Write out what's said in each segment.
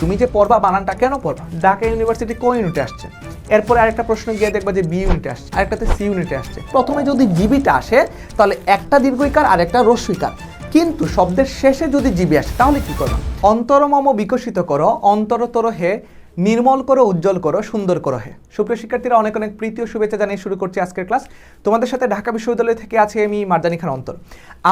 তুমি যে পড়বা বানানটা কেন পড়বা? ঢাকা ইউনিভার্সিটি কোন ইউনিটে আসছে? এরপরে আরেকটা প্রশ্ন গিয়ে দেখবা যে বি ইউনিটে আসছে, আরেকটাতে সি ইউনিটে আসছে। প্রথমে যদি জিবিটা আসে, তাহলে একটা দীর্ঘইকার আর একটা রস্বইকার কিন্তু শব্দের শেষে যদি জিবি আসে, তাহলে কি করো অন্তরমম বিকশিত করো, অন্তরতর হে নির্মল করো, উজ্জ্বল করো, সুন্দর করো হে। সুপ্রিয় শিক্ষার্থীরা, অনেক অনেক প্রীতি ও শুভেচ্ছা জানিয়ে শুরু করছি আজকের ক্লাস। তোমাদের সাথে ঢাকা বিশ্ববিদ্যালয় থেকে আছে আমি মার্জানি খান অন্তর।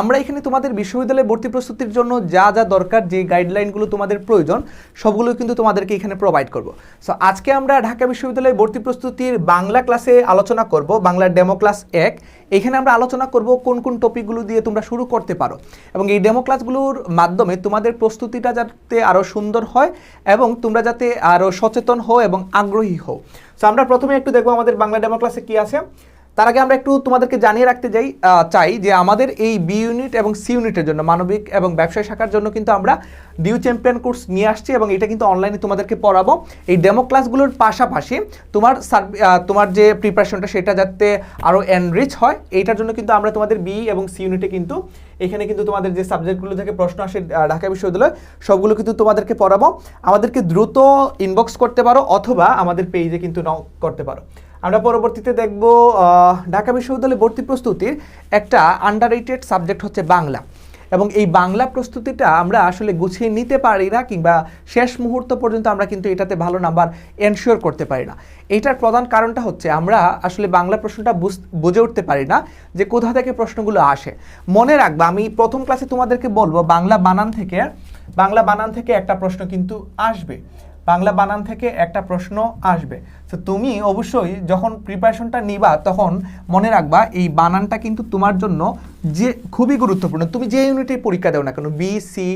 আমরা এখানে তোমাদের বিশ্ববিদ্যালয়ে ভর্তি প্রস্তুতির জন্য যা যা দরকার, যে গাইডলাইনগুলো তোমাদের প্রয়োজন সবগুলো কিন্তু তোমাদেরকে এখানে প্রোভাইড করব। সো আজকে আমরা ঢাকা বিশ্ববিদ্যালয়ে ভর্তি প্রস্তুতির বাংলা ক্লাসে আলোচনা করব, বাংলার ডেমো ক্লাস এক। এখানে আমরা আলোচনা করব কোন কোন টপিকগুলো দিয়ে তোমরা শুরু করতে পারো। এবং এই ডেমো ক্লাসগুলোর মাধ্যমে তোমাদের প্রস্তুতিটা যাতে আরও সুন্দর হয় এবং তোমরা যাতে আরও সচেতন হও এবং আগ্রহী হও। সো আমরা প্রথমে একটু দেখব আমাদের বাংলা ডেমো ক্লাসে কী আছে। তার আগে আমরা একটু তোমাদেরকে জানিয়ে রাখতে যাই চাই যে আমাদের এই বি ইউনিট এবং সি ইউনিটের জন্য, মানবিক এবং ব্যবসায় শাখার জন্য কিন্তু আমরা ডিউ চ্যাম্পিয়ন কোর্স নিয়ে আসছি এবং এটা কিন্তু অনলাইনে তোমাদেরকে পড়াবো। এই ডেমো ক্লাসগুলোর পাশাপাশি তোমার তোমার যে প্রিপারেশনটা সেটা যাতে আরও এনরিচ হয়, এইটার জন্য কিন্তু আমরা তোমাদের বি এবং সি ইউনিটে কিন্তু এখানে কিন্তু তোমাদের যে সাবজেক্টগুলো থেকে প্রশ্ন আসে ঢাকা বিশ্ববিদ্যালয়, সবগুলো কিন্তু তোমাদেরকে পড়াবো। আমাদেরকে দ্রুত ইনবক্স করতে পারো অথবা আমাদের পেজে কিন্তু নক করতে পারো। আমরা পরবর্তীতে দেখব ঢাকা বিশ্ববিদ্যালয়ে ভর্তি প্রস্তুতির একটা আন্ডার সাবজেক্ট হচ্ছে বাংলা। এবং এই বাংলা প্রস্তুতিটা আমরা আসলে গুছিয়ে নিতে পারি না কিংবা শেষ মুহূর্ত পর্যন্ত আমরা কিন্তু এটাতে ভালো নাম্বার এনশিওর করতে পারি না। এইটার প্রধান কারণটা হচ্ছে আমরা আসলে বাংলা প্রশ্নটা বুঝে উঠতে পারি না যে কোথা থেকে প্রশ্নগুলো আসে। মনে রাখবা, আমি প্রথম ক্লাসে তোমাদেরকে বলব, বাংলা বানান থেকে, বাংলা বানান থেকে একটা প্রশ্ন কিন্তু আসবে। বাংলা বানান থেকে একটা প্রশ্ন আসবে। তো তুমি অবশ্যই যখন প্রিপারেশনটা নিবা, তখন মনে রাখবা এই বানানটা কিন্তু তোমার জন্য যে খুবই গুরুত্বপূর্ণ। তুমি যে ইউনিটে পরীক্ষা দেও না কেন বি সি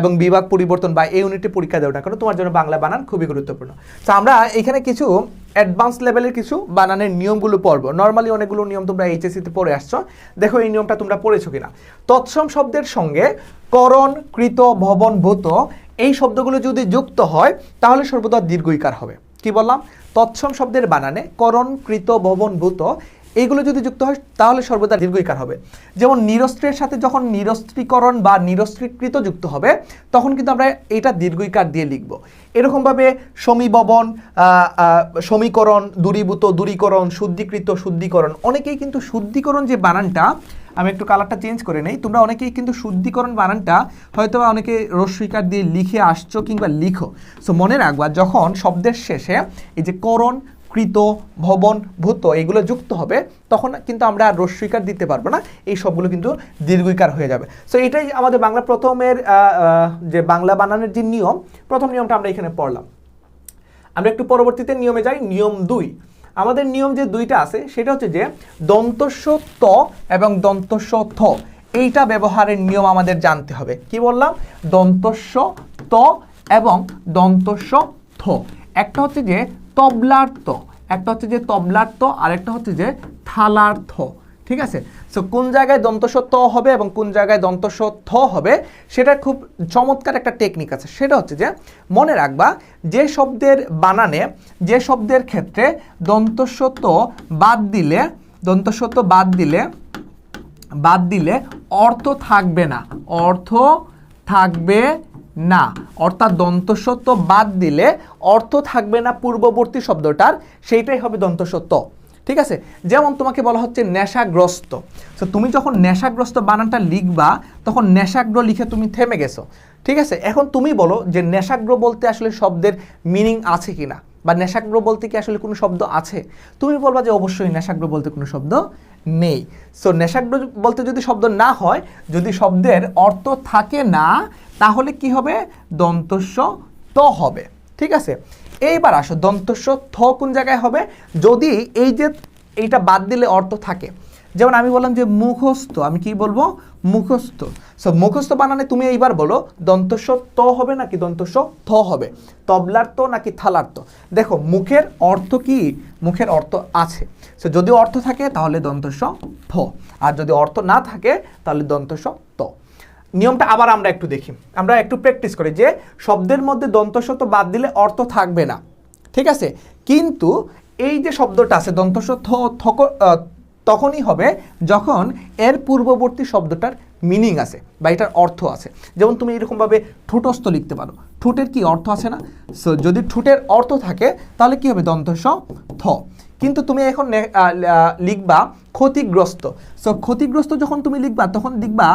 এবং বিভাগ পরিবর্তন বা এই ইউনিটে পরীক্ষা দেও না কেন, তোমার জন্য বাংলা বানান খুবই গুরুত্বপূর্ণ। তো আমরা এখানে কিছু অ্যাডভান্স লেভেলের কিছু বানানের নিয়মগুলো পড়ব। নর্মালি অনেকগুলো নিয়ম তোমরা এইচএসিতে পড়ে আসছো। দেখো এই নিয়মটা তোমরা পড়েছো কিনা। তৎসম শব্দের সঙ্গে করণ কৃত ভবন ভূত এই শব্দগুলো যদি যুক্ত হয় তাহলে সর্বদা দীর্ঘইকার হবে। কি বললাম? তৎসম শব্দের বানানে করণ কৃত ভবন ভূত এইগুলো যদি যুক্ত হয় তাহলে সর্বদা দীর্ঘইকার হবে। যেমন নিরস্ত্রের সাথে যখন নিরস্ত্রীকরণ বা নিরস্ত্রীকৃত যুক্ত হবে তখন কিন্তু আমরা এটা দীর্ঘইকার দিয়ে লিখব। এরকমভাবে আহ, সমীকরণ দূরীভূত দূরীকরণ শুদ্ধিকৃত শুদ্ধিকরণ অনেকেই কিন্তু শুদ্ধিকরণ যে বানানটা আমি একটু কালারটা চেঞ্জ করে নেই। তোমরা অনেকেই কিন্তু শুদ্ধিকরণ বানানটা হয়তো অনেকে রস্বীকার দিয়ে লিখে আসছো কিংবা লিখো। সো মনে রাখবা, যখন শব্দের শেষে এই যে করণ, কৃত, ভবন, ভূত এগুলো যুক্ত হবে, তখন কিন্তু আমরা আর রস্বীকার দিতে পারব না। এই সবগুলো কিন্তু দীর্ঘিকার হয়ে যাবে। সো এটাই আমাদের বাংলা প্রথমের যে বাংলা বানানোর যে নিয়ম, প্রথম নিয়মটা আমরা এখানে পড়লাম। আমরা একটু পরবর্তীতে নিয়মে যাই। নিয়ম দুই আমাদের নিয়ম যে দুইটা আছে, সেটা হচ্ছে যে দন্তস্ব ত এবং দন্তস্ব থ। এইটা ব্যবহারের নিয়ম আমাদের জানতে হবে। কি বললাম? দন্তস্ব ত এবং দন্তস্ব থ। একটা হচ্ছে যে তবলার্থ একটা হচ্ছে যে তবলার্থ আর একটা হচ্ছে যে থালার্থ ঠিক আছে? সো কোন জায়গায় দন্তস্ব ত হবে এবং কোন জায়গায় দন্তস্ব থ হবে সেটা খুব চমৎকার একটা টেকনিক আছে। সেটা হচ্ছে যে, মনে রাখবা, যে শব্দের বানানে, যে শব্দের ক্ষেত্রে দন্তস্ব ত বাদ দিলে দন্তস্ব ত বাদ দিলে বাদ দিলে অর্থ থাকবে না। অর্থ থাকবে না। অর্থাৎ দন্তসত্ব বাদ দিলে অর্থ থাকবে না পূর্ববর্তী শব্দটার, সেইটাই হবে দন্তসত্ব ঠিক আছে? যেমন তোমাকে বলা হচ্ছে নেশাগ্রস্ত। সো তুমি যখন নেশাগ্রস্ত বানানটা লিখবা, তখন নেশাগ্র লিখে তুমি থেমে গেছো। ঠিক আছে? এখন তুমি বলো যে নেশাগ্র বলতে আসলে শব্দের মিনিং আছে কিনা? বা নেশাগ্র বলতে কি আসলে কোনো শব্দ আছে? তুমি বলবা যে অবশ্যই নেশাগ্র বলতে কোনো শব্দ নেই। সো নেশাগ্র বলতে যদি শব্দ না হয়, যদি শব্দের অর্থ থাকে না, তাহলে কি হবে? দন্তস্য ত হবে। ঠিক আছে? এইবার আসো, দন্তস্ব থ কোন জায়গায় হবে? যদি এই যে এইটা বাদ দিলে অর্থ থাকে। যেমন আমি বললাম যে মুখস্থ, আমি কি বলব? মুখস্থ। সো মুখস্থ বানানে তুমি এইবার বলো, দন্তস্ব ত হবে নাকি দন্তস্ব থ হবে? তবলার তো নাকি থালার তো দেখো, মুখের অর্থ কি? মুখের অর্থ আছে। সো যদি অর্থ থাকে, তাহলে দন্তস্ব থ। আর যদি অর্থ না থাকে, তাহলে দন্তস্ব ত। নিয়মটা আবার আমরা একটু দেখি। আমরা একটু প্র্যাকটিস করি যে, শব্দের মধ্যে দন্তস্বত বাদ দিলে অর্থ থাকবে না। ঠিক আছে? কিন্তু এই যে শব্দটা আছে দন্তস তখনই হবে যখন এর পূর্ববর্তী শব্দটার মিনিং আছে বা এটার অর্থ আছে। যেমন তুমি এরকমভাবে ঠোঁটস্থ লিখতে পারো। ঠোঁটের কি অর্থ আছে না? সো যদি ঠোঁটের অর্থ থাকে, তাহলে কি হবে? দন্তস থ কিন্তু তুমি এখন লিখবা ক্ষতিগ্রস্ত। সো ক্ষতিগ্রস্ত যখন তুমি লিখবা, তখন লিখবা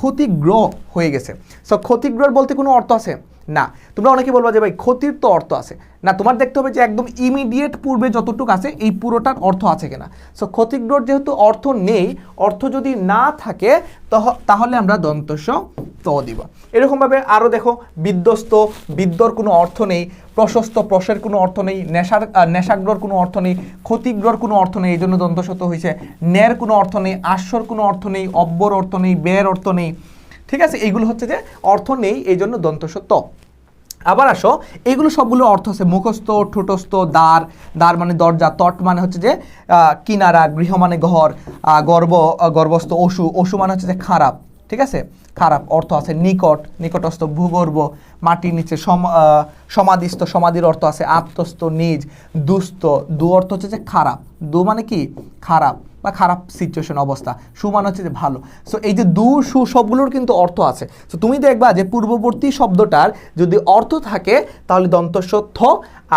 ক্ষতিগ্র হয়ে গেছে। সো ক্ষতিগ্রর বলতে কোনো অর্থ আছে? না তোমরা অনেকে বলবা যে ভাই ক্ষতির তো অর্থ আছে। না তোমার দেখতে হবে যে একদম ইমিডিয়েট পূর্বে যতটুকু আছে এই পুরোটার অর্থ আছে কিনা। সো ক্ষতিগ্রর যেহেতু অর্থ নেই অর্থ যদি না থাকে তহ- তাহলে আমরা দন্তস্ব ত দিব। এরকমভাবে আরও দেখো বিধ্বস্ত বিদ্যর কোনো অর্থ নেই প্রশস্ত প্রশের কোনো অর্থ নেই নেশার আহ, নেশাগ্রর কোনো অর্থ নেই ক্ষতিগ্রর কোনো অর্থ নেই এই জন্য দন্তশত হয়েছে ন্যার কোনো অর্থ নেই আশ্বর কোনো অর্থ নেই অব্বর অর্থ নেই ব্যয়ের অর্থ নেই। ঠিক আছে? এইগুলো হচ্ছে যে অর্থ নেই, এই জন্য দন্তস্ব ত আবার আসো এগুলো সবগুলো অর্থ আছে, মুখস্থ, ঠোঁটস্থ, দ্বার দ্বার মানে দরজা, তট মানে হচ্ছে যে কিনারা, গৃহ মানে ঘর গর্ব গর্ভস্থ, অসু অসু মানে হচ্ছে যে খারাপ, ঠিক আছে? খারাপ অর্থ আছে, নিকট, নিকটস্থ, ভূগর্ভ, মাটির নিচে সম সমাধিস্থ, সমাধির অর্থ আছে, আত্মস্থ, নিজ, দুস্থ, দু অর্থ হচ্ছে যে খারাপ। দু মানে কি? খারাপ। বা খারাপ সিচুয়েশন অবস্থা। সুমান হচ্ছে যে ভালো। সো এই যে দু সু সবগুলোর কিন্তু অর্থ আছে। সো তুমি দেখবা যে পূর্ববর্তী শব্দটার যদি অর্থ থাকে, তাহলে দন্তস্বত্থ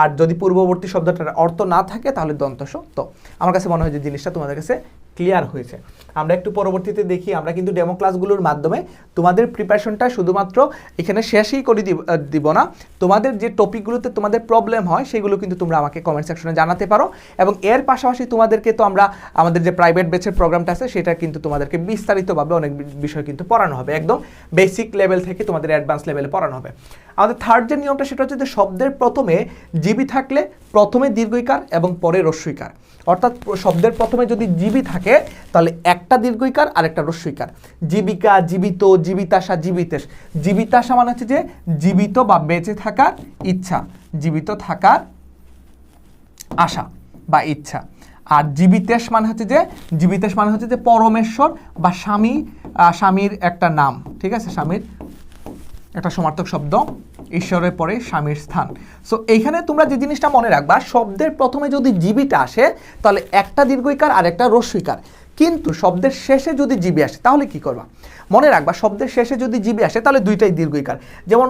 আর যদি পূর্ববর্তী শব্দটার অর্থ না থাকে, তাহলে দন্তস্বত্থ আমার কাছে মনে হয় যে জিনিসটা তোমাদের কাছে ক্লিয়ার হয়েছে। আমরা একটু পরবর্তীতে দেখি, আমরা কিন্তু ডেমো ক্লাসগুলোর মাধ্যমে তোমাদের প্রিপারেশনটা শুধুমাত্র এখানে শেষই করে দিব না। তোমাদের যে টপিকগুলোতে তোমাদের প্রবলেম হয়, সেগুলো কিন্তু তোমরা আমাকে কমেন্ট সেকশনে জানাতে পারো। এবং এর পাশাপাশি তোমাদেরকে তো আমরা আমাদের যে প্রাইভেট বেচের প্রোগ্রামটা আছে, সেটা কিন্তু তোমাদেরকে বিস্তারিতভাবে অনেক বিষয় কিন্তু পড়ানো হবে। একদম বেসিক লেভেল থেকে তোমাদের অ্যাডভান্স লেভেলে পড়ানো হবে। আমাদের থার্ড যে নিয়মটা, সেটা হচ্ছে যে শব্দের প্রথমে জিবি থাকলে প্রথমে দীর্ঘইকার এবং পরে রস্বইকার অর্থাৎ শব্দের প্রথমে যদি জিবি থাকে, তাহলে একটা দীর্ঘইকার আর একটা রস্বইকার জীবিকা, জীবিত, জীবিতাশা, জীবিতেশ। জীবিতাশা মানে হচ্ছে যে জীবিত বা বেঁচে থাকার ইচ্ছা। জীবিত থাকার আশা বা ইচ্ছা। আর জীবিতেশ মানে হচ্ছে যে, জীবিতেশ মানে হচ্ছে যে পরমেশ্বর বা স্বামী স্বামীর একটা নাম। ঠিক আছে? স্বামীর একটা সমার্থক শব্দ। ঈশ্বরের পরে স্বামীর স্থান। সো এইখানে তোমরা যে জিনিসটা মনে রাখবা, শব্দের প্রথমে যদি জীবিটা আসে, তাহলে একটা দীর্ঘইকার আর একটা রস্বইকার কিন্তু শব্দের শেষে যদি জীবী আসে, তাহলে কি করবা? মনে রাখবা, শব্দের শেষে যদি জীবী আসে, তাহলে দুইটাই দীর্ঘইকার। যেমন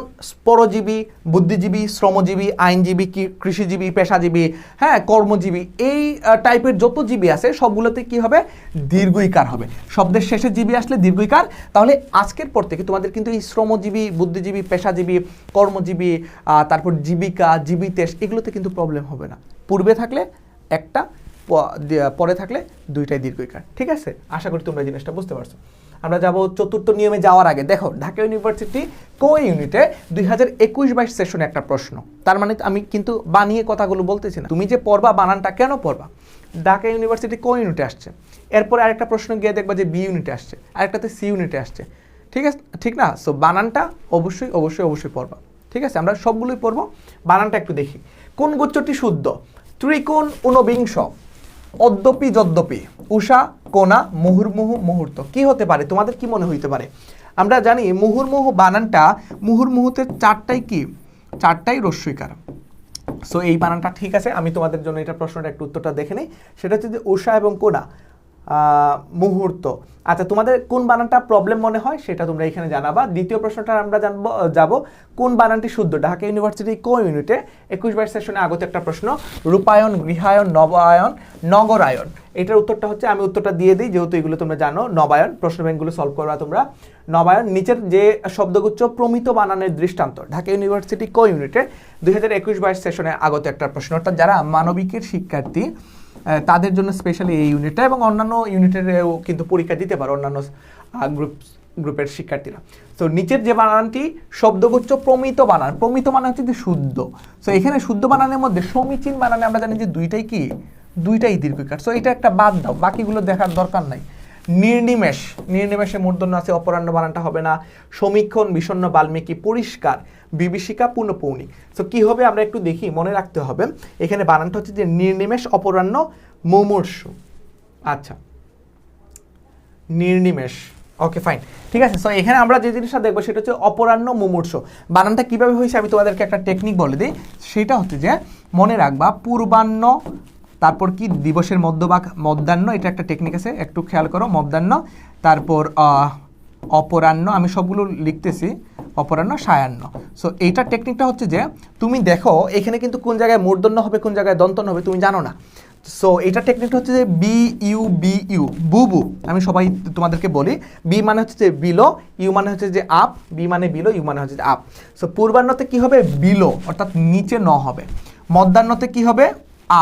পরজীবী, বুদ্ধিজীবী, শ্রমজীবী, আইনজীবী কৃষিজীবী, পেশাজীবী হ্যাঁ কর্মজীবী, এই টাইপের যত জীবী আছে সবগুলোতে কি হবে? দীর্ঘইকার হবে। শব্দের শেষে জীবী আসলে দীর্ঘইকার। তাহলে আজকের পর থেকে তোমাদের কিন্তু এই শ্রমজীবী, বুদ্ধিজীবী, পেশাজীবী, কর্মজীবী তারপর জীবিকা, জীবিতেশ, এগুলোতে কিন্তু প্রবলেম হবে না। পূর্বে থাকলে একটা পরে থাকলে দুইটাই দীর্ঘইকার। ঠিক আছে? আশা করি তোমরা জিনিসটা বুঝতে পারছ। আমরা যাব চতুর্থ নিয়মে যাওয়ার আগে। দেখো, ঢাকা ইউনিভার্সিটি কো ইউনিটে দুই হাজার একুশ বাইশ সেশনে একটা প্রশ্ন। তার মানে আমি কিন্তু বানিয়ে কথাগুলো বলতেছি না। তুমি যে পড়বা, বানানটা কেন পড়বা? ঢাকা ইউনিভার্সিটি কো ইউনিটে আসছে। এরপরে আরেকটা প্রশ্ন গিয়ে দেখবা যে বি ইউনিটে আসছে। আরেকটাতে সি ইউনিটে আসছে। ঠিক আছে? ঠিক না? সো বানানটা অবশ্যই অবশ্যই অবশ্যই পড়বা। ঠিক আছে? আমরা সবগুলোই পড়ব। বানানটা একটু দেখি। কোন গুচ্ছটি শুদ্ধ? ত্রিকোণ, ঊনবিংশ। অদ্যপি যদ্যপি, উষা, কোনা, মুহুর্মুহু, মুহূর্ত। কি হতে পারে? তোমাদের কি মনে হইতে পারে? আমরা জানি মুহুর্মুহু বানানটা, মুহুর্মুহুতে চারটাই কি? চারটাই রস্বইকার সো এই বানানটা ঠিক আছে, আমি তোমাদের জন্য এটা প্রশ্নটা একটু উত্তরটা দেখে নিই। সেটা হচ্ছে যে উষা এবং কোনা মুহূর্ত। আচ্ছা তোমাদের কোন বানানটা প্রবলেম মনে হয় সেটা তোমরা এখানে জানাবা। দ্বিতীয় প্রশ্নটা আমরা জানব যাব কোন বানানটি শুদ্ধ? ঢাকা ইউনিভার্সিটি কো ইউনিটে একুশ বাইশ সেশনে আগত একটা প্রশ্ন, রূপায়ণ গৃহায়ন নবায়ন নগরায়ন এটার উত্তরটা হচ্ছে, আমি উত্তরটা দিয়ে দিই, যেহেতু এগুলো তোমরা জানো নবায়ন প্রশ্ন ব্যাংকগুলো সলভ করবা তোমরা। নবায়ন নিচের যে শব্দগুচ্ছ, প্রমিত বানানের দৃষ্টান্ত। ঢাকা ইউনিভার্সিটি কো ইউনিটে দুই হাজার একুশ বাইশ সেশনে আগত একটা প্রশ্ন, অর্থাৎ যারা মানবিকের শিক্ষার্থী তাদের জন্য স্পেশালি এই ইউনিটটা এবং অন্যান্য ইউনিটেরও কিন্তু পরীক্ষা দিতে পারে অন্যান্য গ্রুপ গ্রুপের শিক্ষার্থীরা। তো নিচের যে বানানটি, শব্দগুচ্ছ প্রমিত বানান। প্রমিত মানে হচ্ছে যে শুদ্ধ। সো এখানে শুদ্ধ বানানের মধ্যে সমীচীন বানানে আমরা জানি যে দুইটাই কি? দুইটাই দীর্ঘকার। সো এটা একটা বাদ দাও। বাকিগুলো দেখার দরকার নাই। নির্নিমেষ, নির্নিমেষে মূর্ধন্য আছে, অপরাহ্ন বানানটা হবে না। সমীক্ষণ, বিষণ্ণ, বাল্মীকি, পরিষ্কার, বিভীষিকা পূর্ণপৌনিক সো কী হবে আমরা একটু দেখি, মনে রাখতে হবে। এখানে বানানটা হচ্ছে যে নির্নিমেষ, অপরাহ্ন, মুমূর্ষু। আচ্ছা। নির্নিমেষ। ওকে ফাইন ঠিক আছে সো এখানে আমরা যে জিনিসটা দেখব সেটা হচ্ছে অপরাহ্ন, মুমূর্ষ। বানানটা কীভাবে হয়েছে আমি তোমাদেরকে একটা টেকনিক বলে দিই। সেটা হচ্ছে যে, মনে রাখবা, পূর্বাহ্ন তারপর কি দিবসের মধ্যভাগ মধ্যাহ্ন? এটা একটা টেকনিক আছে, একটু খেয়াল করো, মধ্যাহ্ন, তারপর অপরাহ্ন, আমি সবগুলো লিখতেছি, অপরাহ্ন, সায়াহ্ন। সো এইটার টেকনিকটা হচ্ছে যে, তুমি দেখো এখানে কিন্তু কোন জায়গায় মূর্ধন্য হবে, কোন জায়গায় দন্তন্য হবে, তুমি জানো না। সো এটা টেকনিকটা হচ্ছে যে বি ইউ বি ইউ বুবু, আমি সবাই তোমাদেরকে বলি। বি মানে হচ্ছে যে, বিলো ইউ মানে হচ্ছে যে, আপ বি মানে বিলো ইউ মানে হচ্ছে যে, আপ। সো পূর্বাহ্নতে কি হবে? বিলো, অর্থাৎ নিচে ন হবে। মধ্যাহ্নতে কি হবে?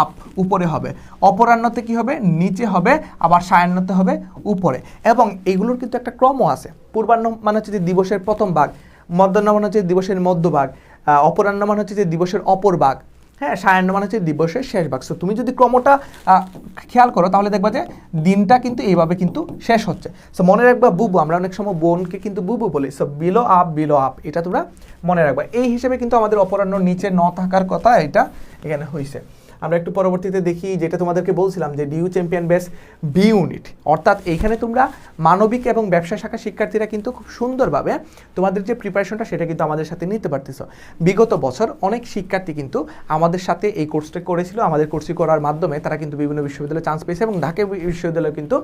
আপ উপরে হবে। অপরাহ্নতে কি হবে? নিচে হবে, আবার সায়াহ্নতে হবে, উপরে। এবং এগুলোর কিন্তু একটা ক্রমও আছে। পূর্বাহ্ন মানে হচ্ছে যে দিবসের প্রথম ভাগ, মধ্যাহ্ন মানে হচ্ছে দিবসের মধ্যভাগ অপরাহ্ন মানে হচ্ছে যে দিবসের অপর ভাগ। হ্যাঁ সায়াহ্ন মানে হচ্ছে দিবসের শেষ ভাগ। সো তুমি যদি ক্রমটা খেয়াল করো, তাহলে দেখবা যে দিনটা কিন্তু এইভাবে কিন্তু শেষ হচ্ছে। সো মনে রাখবা বুবু, আমরা অনেক সময় বোনকে কিন্তু বুবু বলি। So below up below up এটা তোমরা মনে রাখবা। এই হিসেবে কিন্তু আমাদের অপরাহ্ন নিচে ন থাকার কথা এটা এখানে হয়েছে আমরা একটু পরবর্তীতে দেখি যেটা তোমাদেরকে বলছিলাম যে dew champion base B unit অর্থাৎ এইখানে তোমরা মানবিক এবং ব্যবসা শাখা শিক্ষার্থীরা কিন্তু খুব সুন্দরভাবে তোমাদের যে প্রিপারেশনটা সেটা কিন্তু আমাদের সাথে নিতে পারতেছ। বিগত বছর অনেক শিক্ষার্থী কিন্তু আমাদের সাথে এই কোর্সটা করেছিল, আমাদের কোর্সটি করার মাধ্যমে তারা কিন্তু বিভিন্ন বিশ্ববিদ্যালয়ে চান্স পেয়েছে এবং ঢাকা বিশ্ববিদ্যালয়ে কিন্তু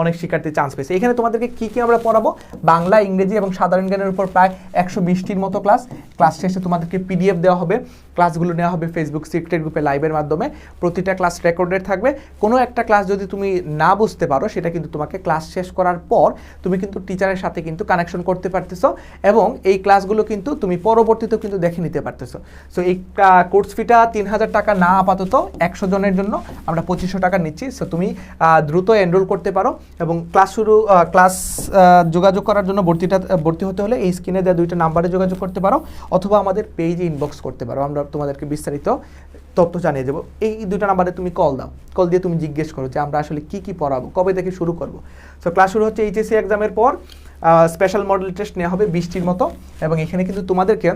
অনেক শিক্ষার্থী চান্স পেয়েছে। এখানে তোমাদেরকে কী কী আমরা পড়াবো? বাংলা, ইংরেজি এবং সাধারণ জ্ঞানের উপর প্রায় একশো বিশটির মতো ক্লাস ক্লাস শেষে তোমাদেরকে পিডিএফ দেওয়া হবে। ক্লাসগুলো নেওয়া হবে ফেসবুক সিক্রেট গ্রুপে লাইভের মাধ্যমে। প্রতিটা ক্লাস রেকর্ডেড থাকবে। কোনো একটা ক্লাস যদি তুমি না বুঝতে পারো, সেটা কিন্তু তোমাকে ক্লাস শেষ করার পর তুমি কিন্তু টিচারের সাথে কিন্তু কানেকশন করতে পারতেছো এবং এই ক্লাসগুলো কিন্তু তুমি পরবর্তীতেও কিন্তু দেখে নিতে পারতেছো। সো এই কোর্স ফিটা তিন হাজার টাকা না আপাতত, একশো জনের জন্য আমরা পঁচিশশো টাকা নিচ্ছি। সো তুমি দ্রুত এনরোল করতে পারো এবং ক্লাস শুরু ক্লাস যোগাযোগ করার জন্য ভর্তিটা, ভর্তি হতে হলে এই স্ক্রিনে দেওয়া দুইটা নাম্বারে যোগাযোগ করতে পারো অথবা আমাদের পেজে ইনবক্স করতে পারো। আমরা তোমাদেরকে বিস্তারিত তথ্য জানিয়ে দেবো। এই দুটো নাম্বারে তুমি কল দাও। কল দিয়ে তুমি জিজ্ঞেস করো যে আমরা আসলে কি কি পড়াবো, কবে থেকে শুরু করব। সো ক্লাস শুরু হচ্ছে এইচএসসি এক্সামের পর স্পেশাল মডেল টেস্ট নেওয়া হবে বৃষ্টির মতো এবং এখানে কিন্তু তোমাদেরকে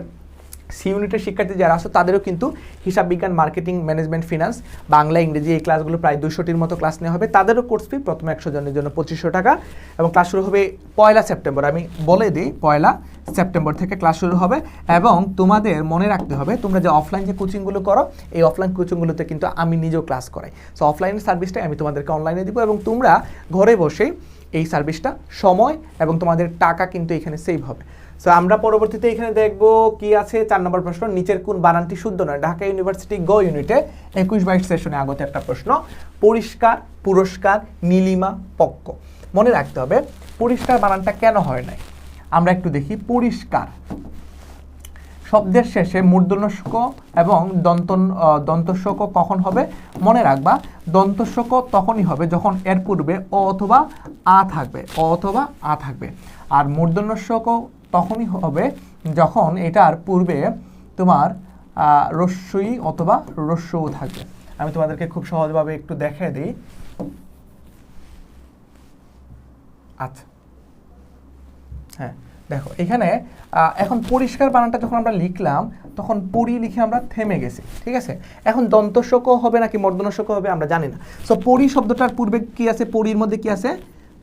সি ইউনিটের শিক্ষার্থী যারা আসো তাদেরও কিন্তু হিসাব বিজ্ঞান মার্কেটিং ম্যানেজমেন্ট ফিনান্স বাংলা, ইংরেজি এই ক্লাসগুলো প্রায় দুশোটির মতো ক্লাস নেওয়া হবে। তাদেরও কোর্স ফি প্রথমে একশো জনের জন্য পঁচিশশো টাকা এবং ক্লাস শুরু হবে পয়লা সেপ্টেম্বর। আমি বলে দিই, পয়লা সেপ্টেম্বর থেকে ক্লাস শুরু হবে এবং তোমাদের মনে রাখতে হবে, তোমরা যে অফলাইন যে কোচিংগুলো করো, এই অফলাইন কোচিংগুলোতে কিন্তু আমি নিজেও ক্লাস করাই। সো অফলাইন সার্ভিসটাই আমি তোমাদেরকে অনলাইনে দিব এবং তোমরা ঘরে বসেই এই সার্ভিসটা সময় এবং তোমাদের টাকা কিন্তু এখানে সেভ হবে। সো আমরা পরবর্তীতে এখানে দেখব কি আছে। চার নম্বর প্রশ্ন, নিচের কোন বানানটি শুদ্ধ নয়? ঢাকা ইউনিভার্সিটি গ ইউনিটে একুশ বাইশ সেশনে আগত একটা প্রশ্ন। পরিষ্কার, পুরস্কার, নীলিমা, পক্ক। মনে রাখতে হবে, পরিষ্কার বানানটা কেন হয় নাই? আমরা একটু দেখি, পরিষ্কার। শব্দের শেষে মূর্ধন্যস্ক এবং দন্ত দন্তস্বক কখন হবে? মনে রাখবা দন্তস্বক তখনই হবে যখন এর পূর্বে অ অথবা আ থাকবে। অ অথবা আ থাকবে। আর মূর্ধন্যস্ক তখনই হবে যখন এটার পূর্বে তোমার রস্যই অথবা রস্যও থাকবে। আমি তোমাদেরকে খুব সহজভাবে একটু দেখিয়ে দিই। আচ্ছা। হ্যাঁ দেখো, এখানে এখন পরিষ্কার বানানটা যখন আমরা লিখলাম, তখন পরি লিখে আমরা থেমে গেছি, ঠিক আছে? এখন দন্তশোকও হবে নাকি মর্দনশোকও হবে আমরা জানি না। সো পরি শব্দটার পূর্বে কি আছে? পরির মধ্যে কি আছে?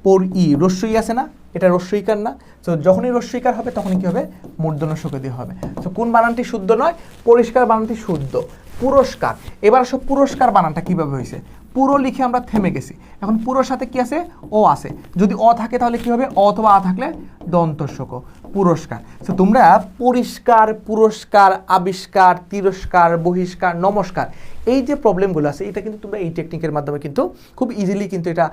পর ই, রস্যই আছে না? এটা রস্যইকার না। তো যখনই রস্যইকার হবে, তখনই কি হবে? মূর্ধন্যশোক দিয়ে হবে। তো কোন বানানটি শুদ্ধ নয়? পরিষ্কার বানানটি শুদ্ধ। পুরস্কার। এবার সব পুরস্কার বানানটা কীভাবে হয়েছে? পুরো লিখে আমরা থেমে গেছি। এখন পুরোর সাথে কি আছে? ও আছে। যদি অ থাকে, তাহলে কি হবে? অথবা আ থাকলে দন্তস্বক পুরস্কার। তো তোমরা পরিষ্কার, পুরস্কার, আবিষ্কার, তিরস্কার, বহিষ্কার, নমস্কার এই যে প্রবলেমগুলো আছে, এটা কিন্তু তোমরা এই টেকনিকের মাধ্যমে কিন্তু খুব ইজিলি কিন্তু এটা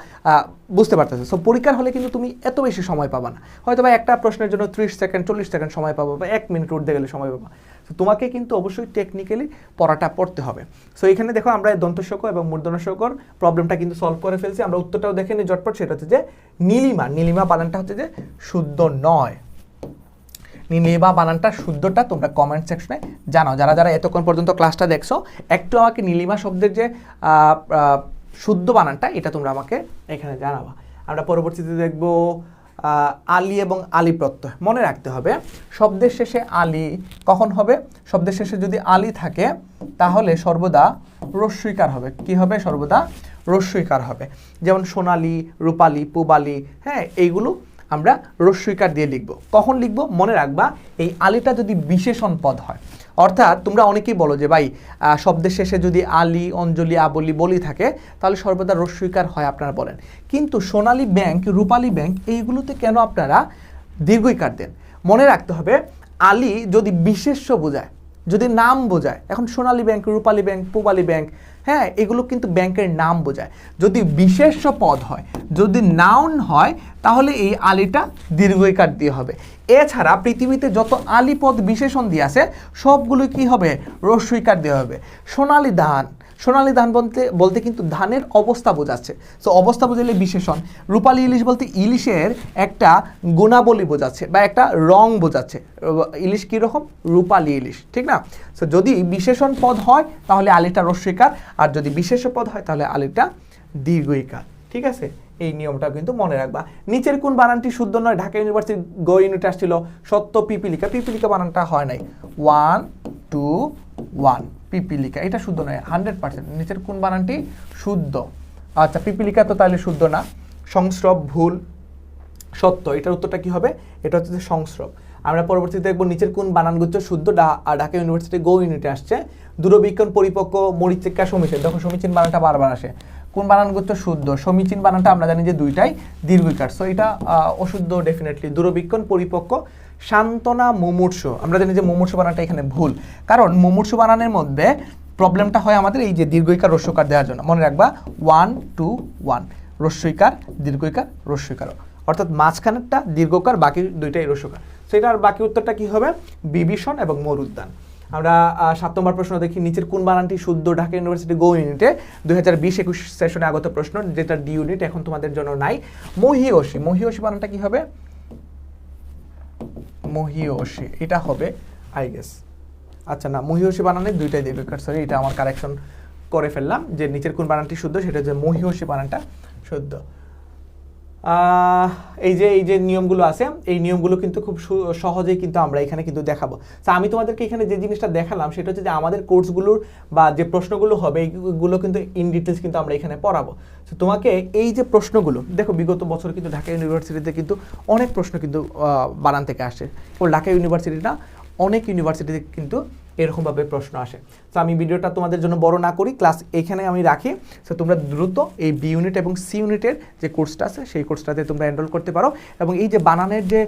বুঝতে পারতেছো। সো পরীক্ষার হলে কিন্তু তুমি এত বেশি সময় পাবা না। হয়তো বা একটা প্রশ্নের জন্য ত্রিশ সেকেন্ড চল্লিশ সেকেন্ড সময় পাবো বা এক মিনিট উঠতে গেলে সময় পাবা। তো তোমাকে কিন্তু অবশ্যই টেকনিক্যালি পড়াটা পড়তে হবে। সো এখানে দেখো আমরা দন্তশক এবং মূর্ধনশকর প্রবলেমটা কিন্তু সলভ করে ফেলছি। আমরা উত্তরটাও দেখে নিই জটপট সেটা হচ্ছে যে নীলিমা। নীলিমা বানানটা হচ্ছে যে শুদ্ধ নয়। নীলিমা বানানটা শুদ্ধটা তোমরা কমেন্ট সেকশনে জানাও। যারা যারা এতক্ষণ পর্যন্ত ক্লাসটা দেখছ, একটু আমাকে নীলিমা শব্দের যে শুদ্ধ বানানটা, এটা তোমরা আমাকে এখানে জানাবা। আমরা পরবর্তীতে দেখব আলী এবং আলী প্রত্যয়। মনে রাখতে হবে, শব্দের শেষে আলী কখন হবে? শব্দের শেষে যদি আলী থাকে, তাহলে সর্বদা রস্বইকার হবে। কি হবে? সর্বদা রস্বইকার হবে। যেমন সোনালী, রূপালী, পুবালী হ্যাঁ এইগুলো আমরা রস্বইকার দিয়ে লিখব। কখন লিখব? মনে রাখবা, এই আলিটা যদি বিশেষণ পদ হয়, অর্থাৎ তোমরা অনেকেই বলো যে, ভাই শব্দের শেষে যদি আলি, অঞ্জলি, আবলি, বলি থাকে, তাহলে সর্বদা রস্বইকার হয়, আপনারা বলেন। কিন্তু সোনালী ব্যাংক, রূপালী ব্যাংক, এইগুলোতে কেন আপনারা দীর্ঘইকার দেন? মনে রাখতে হবে, আলি যদি বিশেষ্য বোঝায় যদি নাম বোঝায়, এখন Sonali bank, Rupali bank, Pubali bank হ্যাঁ এগুলো কিন্তু ব্যাংকের নাম বোঝায়। যদি বিশেষ্য পদ হয়, যদি নাউন হয়, তাহলে এই আলিটা দীর্ঘইকার দিয়ে হবে। এছাড়া পৃথিবীতে যত আলিপদ বিশেষণ দিয়ে আছে সবগুলো কি হবে? রস্বইকার দিয়ে হবে। সোনালী ধান সোনালী ধান বলতে বলতে কিন্তু ধানের অবস্থা বোঝাচ্ছে। সো অবস্থা বোঝালে বিশেষণ। রূপালী ইলিশ বলতে ইলিশের একটা গুণাবলী বোঝাচ্ছে বা একটা রং বোঝাচ্ছে। ইলিশ কীরকম রূপালী ইলিশ, ঠিক না? সো যদি বিশেষণ পদ হয়, তাহলে আলিটা রস্বইকার আর যদি বিশেষ পদ হয়, তাহলে আলিটা দীর্ঘইকার ঠিক আছে? এই নিয়মটা কিন্তু মনে রাখবা। নিচের কোন বানানটি শুদ্ধ নয়? ঢাকা ইউনিভার্সিটি গো ইউনিট আসছিল সত্য পিপিলিকা। পিপিলিকা বানানটা হয় নাই। ওয়ান টু ওয়ান পিপিলিকা এটা শুদ্ধ নয় হান্ড্রেড পার্সেন্ট নিচের কোন বানানটি শুদ্ধ? আচ্ছা পিপিলিকা তো তাহলে শুদ্ধ না। সংস্রব, ভুল, সত্য, এটার উত্তরটা কি হবে? এটা হচ্ছে যে সংস্রব। আমরা পরবর্তীতে দেখব নিচের কোন বানানগুচ্ছ শুদ্ধ। ঢাকা ইউনিভার্সিটি গো ইউনিটে আসছে। দূরবীক্ষণ, পরিপক্ক, মরিচিকা, সমীচীন। দেখো, সমীচীন বানানটা বারবার আসে। কোন বানানগুচ্ছ শুদ্ধ? সমীচীন বানানটা আমরা জানি যে দুইটাই দীর্ঘিকার। সো এটা অশুদ্ধ ডেফিনেটলি দূরবীক্ষণ, পরিপক্ক, সান্ত্বনা, মুমূর্ষ। আমরা জানি যে মুমূর্ষ বানানটা এখানে ভুল। কারণ মুমূর্ষ বানানের মধ্যে প্রবলেমটা হয় আমাদের এই যে দীর্ঘইকার রস্যকার দেওয়ার জন্য। মনে রাখবা ওয়ান টু ওয়ান রস্যইকার, দীর্ঘইকার রস্যইকার অর্থাৎ মাঝখানেরটা দীর্ঘকার, বাকি দুইটাই রস্যকার সেটার বাকি উত্তরটা কি হবে? বিভীষণ এবং মরুদ্যান। আমরা সাত নম্বর প্রশ্ন দেখি, নিচের কোন বানানটি শুদ্ধ? ঢাকা ইউনিভার্সিটি গো ইউনিটে দুই হাজার বিশ একুশ সেশনে আগত প্রশ্ন, যেটা ডি ইউনিট এখন তোমাদের জন্য নাই। মহিয়সী মহিয়সী বানানটা কি হবে? মহিয়সী, এটা হবে আই গেস আচ্ছা না মহিষী বানানে দুইটাই দেবে সরি এটা আমার কারেকশন করে ফেললাম, যে নিচের কোন বানানটি শুদ্ধ, সেটা হচ্ছে মহিষী বানানটা শুদ্ধ। এই যে এই যে নিয়মগুলো আছে, এই নিয়মগুলো কিন্তু খুব সহজেই কিন্তু আমরা এখানে কিন্তু দেখাবো। তো আমি তোমাদেরকে এখানে যে জিনিসটা দেখালাম, সেটা হচ্ছে যে আমাদের কোর্সগুলোর বা যে প্রশ্নগুলো হবে, এইগুলো কিন্তু ইন ডিটেলস কিন্তু আমরা এখানে পড়াবো। তো তোমাকে এই যে প্রশ্নগুলো, দেখো বিগত বছর কিন্তু ঢাকা ইউনিভার্সিটিতে কিন্তু অনেক প্রশ্ন কিন্তু বানান থেকে আসে। ঢাকা ইউনিভার্সিটিটা অনেক ইউনিভার্সিটিতে কিন্তু এরকমভাবে প্রশ্ন আসে। তো আমি ভিডিওটা তোমাদের জন্য বড় না করি, ক্লাস এখানে আমি রাখি। সো তোমরা দ্রুত এই বি ইউনিট এবং সি ইউনিটের যে কোর্সটা আছে, সেই কোর্সটাতে তোমরা এনরোল করতে পারো। এবং এই যে বানানের যে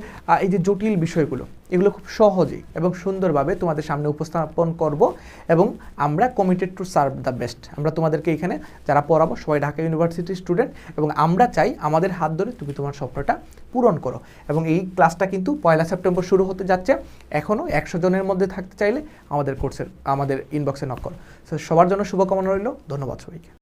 এই যে জটিল বিষয়গুলো এগুলো খুব সহজেই এবং সুন্দরভাবে তোমাদের সামনে উপস্থাপন করব এবং আমরা committed to serve the best আমরা তোমাদেরকে এখানে যারা পড়াবো সবাই ঢাকা ইউনিভার্সিটির স্টুডেন্ট এবং আমরা চাই আমাদের হাত ধরে তুমি তোমার স্বপ্নটা পূরণ করো। এবং এই ক্লাসটা কিন্তু পয়লা সেপ্টেম্বর শুরু হতে যাচ্ছে। এখনও একশো জনের মধ্যে থাকতে চাইলে আমাদের কোর্সের আমাদের ইনবক্সে নক করো। So, সবার জন্য শুভকামনা রইল। ধন্যবাদ সবাইকে।